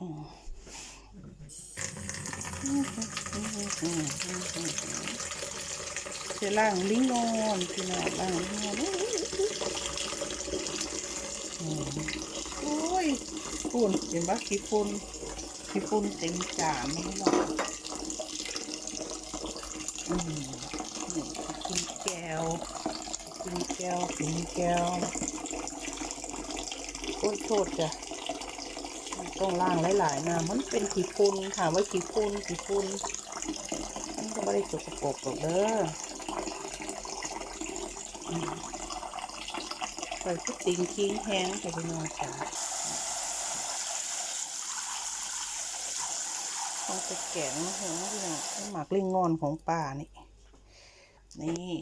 อืมจะล่างลิงงอนพี่น้องล่างลิงงอนอืมโอ้ยฝุ่นเห็นปะขี้ฝุ่นขี้ฝุ่นเต็มจานไม่หรอกอืมนี่กินแก้วกินแก้วกินแก้วโอ้ยโทษจ้ะ ต้องล่างหลายๆนะมันเป็นขี้ฝุ่นถามว่าขี้ฝุ่นขี้ฝุ่นมันก็ไม่ได้สกปกหรอกเด้อใส่พุดติงคิงแห้งใส่ไปนอนจ้าต้องไปแกงหัวพี่น้องหมักเลิงงอนของป่านี่ นี่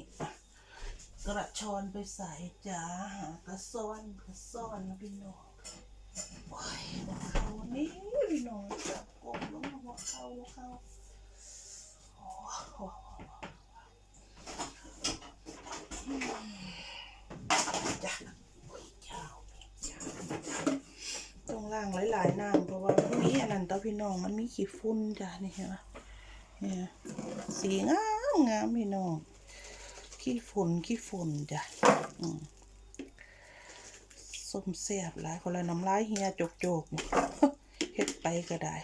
กระชอนไปใส่จ้าหากระซ้อนกระซ้อนนะพี่น้อง โอ้ยหัวเขานี่พี่น้องจับกบลงมาหัวเขาหัวเขาโอ้โหอืมจ้ะโอ้ยเจ้าเจ้าต้องล้างหลายๆน้ำเพราะว่าพวกนี้อันนั้นต่อพี่น้องมันมีขี้ฝุ่นจ้ะนี่เห็นไหมเนี่ยสีงามงามพี่น้องขี้ฝุ่นขี้ฝุ่นจ้ะอืม ส้มแซ่บหลายคนละน้ำลายเฮียจกโจกเฮ็ดไปก็ได้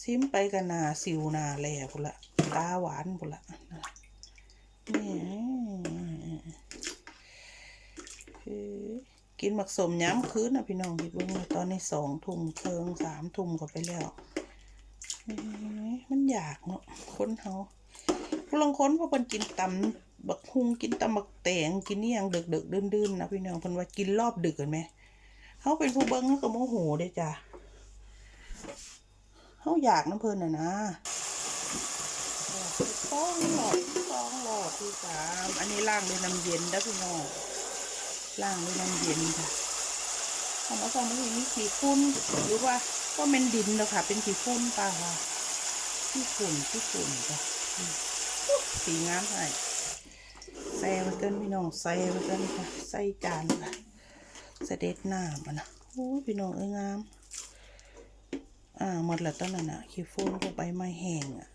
ซิมไปก็นาสิวนาแหล่พุ่นละตาหวานพุ่นละนี่กินหมักสมย้ำคืนนะพี่น้องพี่เบิ้งตอนนี้สองทุ่มเคิงสามทุ่มก็ไปแล้วมันอยากเนาะค้นเฮาผู้ลางค้นพอเพิ่นกินตำ บักฮุงกินตำบักแตงกินนี่ยังดึกดึกดื่นดื่นนะพี่น้องเพิ่นว่ากินรอบดึกเห็นไหมเขาเป็นผู้เบิ้งเขาก็โมโหเด้จ้ะเขาอยากน้ำเพิ่นน่ะนะต้องหลอดต้องหลอดที่สามอันนี้ล้างด้วยน้ำเย็นนะพี่น้องล้างด้วยน้ำเย็นค่ะทำเอาฟังม่เห็นมีขี้ฝุ่นหรือว่าก็เป็นดินเนาะค่ะ เป็นขี้ฝุ่นป่ะค่ะขี้ฝุ่นขี้ฝุ่นจ้ะสีงามให้ ใส่มาเกินพี่น้องใส่มาเกินค่ะใส่จานค่ะเสด็จน้ำอะนะโอ้พี่น้องเอ้ยงาม อ่าหมดแล้วตอนนั้นอะขี้ฝุ่นก็ใบไม้แห้งอะ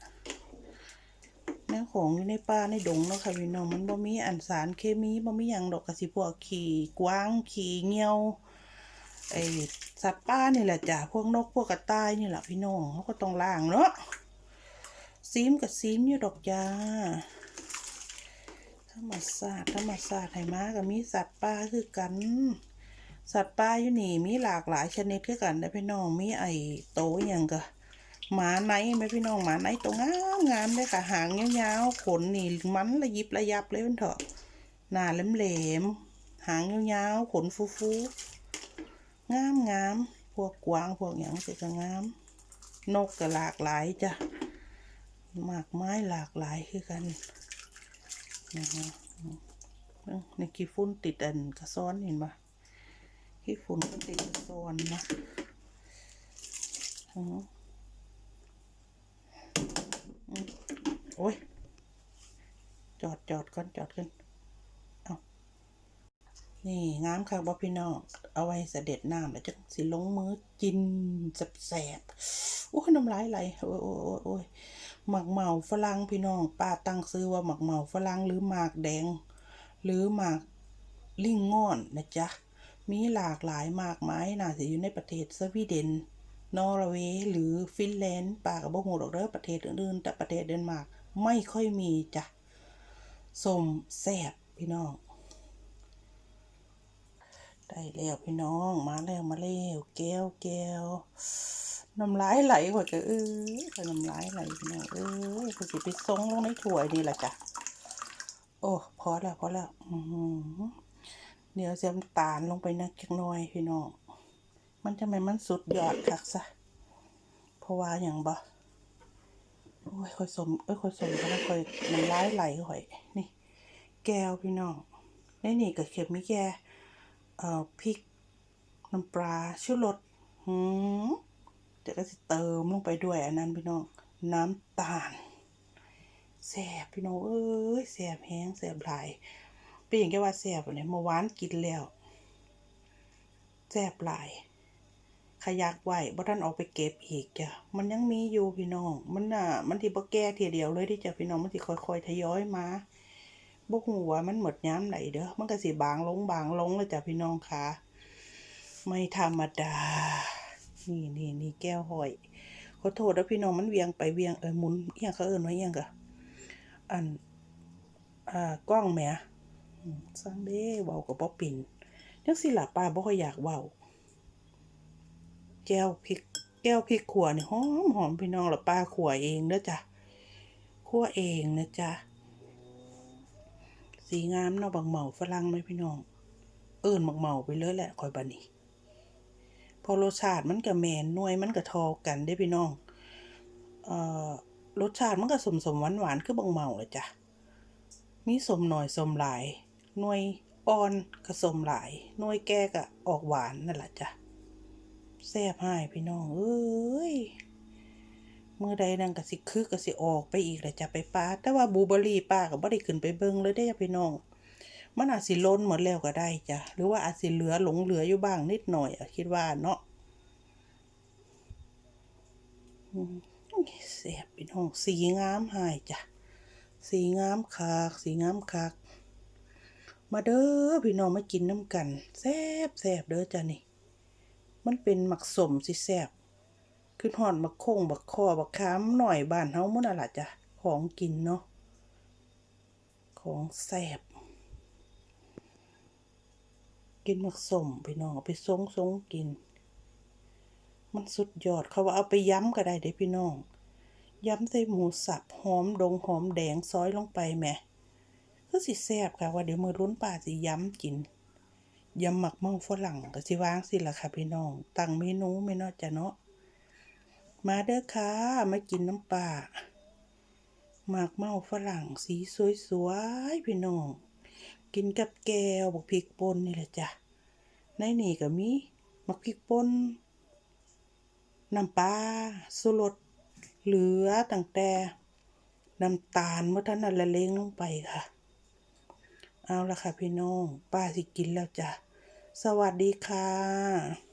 แม่ของอยู่ในป่าในดงเนาะค่ะพี่น้องมันบ่มีอันสารเคมีบ่มีหยังดอกกระสิพวกขี่กวางขี่เงี้ยวไอสัตว์ป่านี่แหละจ้ะพวกนกพวกกระต่ายนี่แหละพี่น้องเขาก็ต้องล้างเนาะซีมกับซีมอยู่ดอกจ้า ธรรมศาสตร์ธรรมศาสตร์ให้มากับมีสัตว์ป่าคือกัน สัตว์ป่าอยู่นี่มีหลากหลายชนิดคือกันนะพี่น้องมีไอโตอย่างก็หมาไหนไหมพี่น้องหมาไหนตัวงามงามเลยค่ะ หางยาวๆขนนี่มันระยิบระยับเลยมันเถอะหน้าแหลมๆหางยาวๆขนฟูๆงามงามพวกกวางพวกอย่างสิก็งาม นกก็หลากหลายจ้ะมากไม้หลากหลายคือกัน นะฮะในกี่ฟุ้นติดอันกระซ้อนเห็นปะที่ฝุ่นก็ติดโซนนะอือหืออืมโอ้ย จอดจอดก่อนจอดกันเอานี่งามค่ะบ่พี่น้องเอาไว้เสด็จน้ำแล้วจังสิลงมือจินแสบๆโอ้ยน้ำลายไหลโอ้ยโอ้ยโอ้ยโอ้ย หมักเหมาฝรั่งพี่น้องป้าตั้งซื้อว่าหมักเหมาฝรั่งหรือหมากแดง หรือหมากลิงง่อนนะจ๊ะ มีหลากหลายมากมายน่าจะอยู่ในประเทศสวีเดน นอร์เวย์หรือฟินแลนด์ป่ากับบ่ฮู้ดอกเด้อประเทศอื่นๆแต่ประเทศเดนมาร์กไม่ค่อยมีจ้ะสมแซ่บพี่น้อง ได้แล้วพี่น้องมาแล้วมาแล้วแก้วแก้ว น้ำลายไหลกว่าจะเออน้ำลายไหลพี่น้องเออคือสิไปซงลงในถ้วยนี่แหละจ้ะโอ้พอแล้วพอแล้วอืเดี๋ยวเสียมตาลลงไปนักจักน่อยพี่น้องมันจะไม่มันสุดยอดคักซะเพราะว่าอย่างบ่โอ้ยค่อยสมเอ้ยค่อยสมก็แล้วค่อยน้ำลายไหลค่อยนี่ แก้วพี่น้องในนี่ก็เข็มมีแก่เอ่อพริกน้ำปลาชูรสหืม เดี๋ยวก็สิเติมลงไปด้วยอันนั้นพี่น้องน้ำตาลแซ่บพี่น้องเอ้ยแซ่บแห้งแซ่บหลายเป็นอย่างแค่ว่าแซ่บเนี่ยเมื่อวานกินแล้วแซ่บหลายขยักไว้บ่ทันออกไปเก็บอีกจ้ะ มันยังมีอยู่พี่น้อง มันน่ะ มันสิบ่แก่ทีเดียวเลยที่จ้ะพี่น้อง มันสิค่อยๆทยอยมาบ่ฮู้ว่ามันหมดยามไหนเด้อ มันก็สิบางลงบางลงเลยจ้ะพี่น้องค่ะ ไม่ธรรมดา นี่นี่นี่แก้วหอยขอโทษนะพี่น้องมันเวียงไปเวียงเออหมุนเอียงเขาเอิ้นว่าเอียงกะอันอ่ากล้องแหมสร้างเด้เว้าก็บ่เป็นจังซี่ล่ะป้าบ่ค่อยอยากเว้าแก้วพริกแก้วพริกขั่วนี่หอมหอมพี่น้องละป้าขัวเองเด้อจ้ะขัวเองนะจ๊ะสีงามเนาะบักเหมาฝรั่งไหมพี่น้อง เอิ้นบักเหมาไปเลยแหละคอยบัดนี้ พอรสชาติมันก็แมนน่วยมันก็ทอกันได้พี่น้องเอ่อรสชาติมันก็สมสมหวานหวานคือบักเมาเลยจ้ะมีสมหน่อยสมหลายน่วยอ่อนก็สมหลายน่วยแก่ก็ออกหวานนั่นแหละจ้ะแซ่บให้พี่น้องเอ้ยเมื่อใดนั่นก็สิคือก็สิออกไปอีกแหละจ้ะไปปาแต่ว่าบูเบอรี่ป้าก็บ่ได้ขึ้นไปเบิ่งเลยเด้พี่น้อง มันอาจสิล้นหมดแล้วก็ได้จ้ะ หรือว่าอาจสิเหลือหลงเหลืออยู่บ้างนิดหน่อยอะคิดว่าเนาะอืมแซ่บพี่น้องสีงามหายจ้ะ สีงามคัก สีงามคัก มาเด้อพี่น้องมากินน้ำกันแซบแซบเด้อจ้ะนี่ มันเป็นหมักสมสิแซบขึ้นหอดบักโคงบักคอบักขามหน่อยบ้านเฮามื้อนั่นล่ะจ้ะ ของกินเนาะ ของแซบ กินหมักสมพี่น้องเอาไปซงซงกิน มันสุดยอดเขาว่าเอาไปย้ำก็ได้เด้พี่น้อง ย้ำใส่หมูสับหอมดงหอมแดงซอยลงไปแหมก็สิแซ่บค่ะว่าเดี๋ยวมือรุ้นป่าสิย้ำกินยำหมักเมาฝรั่งก็สิวางสิล่ะค่ะพี่น้อง ตั้งเมนูไม่นอกจะเนาะมาเด้อค่ะมากินน้ำปลาหมักเมาฝรั่งสีสวยๆพี่น้อง กินกับแก้วบักพริกป่นนี่แหละจ้ะ ในนี่ก็มีมักพริกป่นน้ำปลาสุรสเหลือตั้งแต่น้ำตาลเมื่อท่านนั้นละเลงลงไปค่ะ เอาละค่ะพี่น้อง ป้าสิกินแล้วจ้ะ สวัสดีค่ะ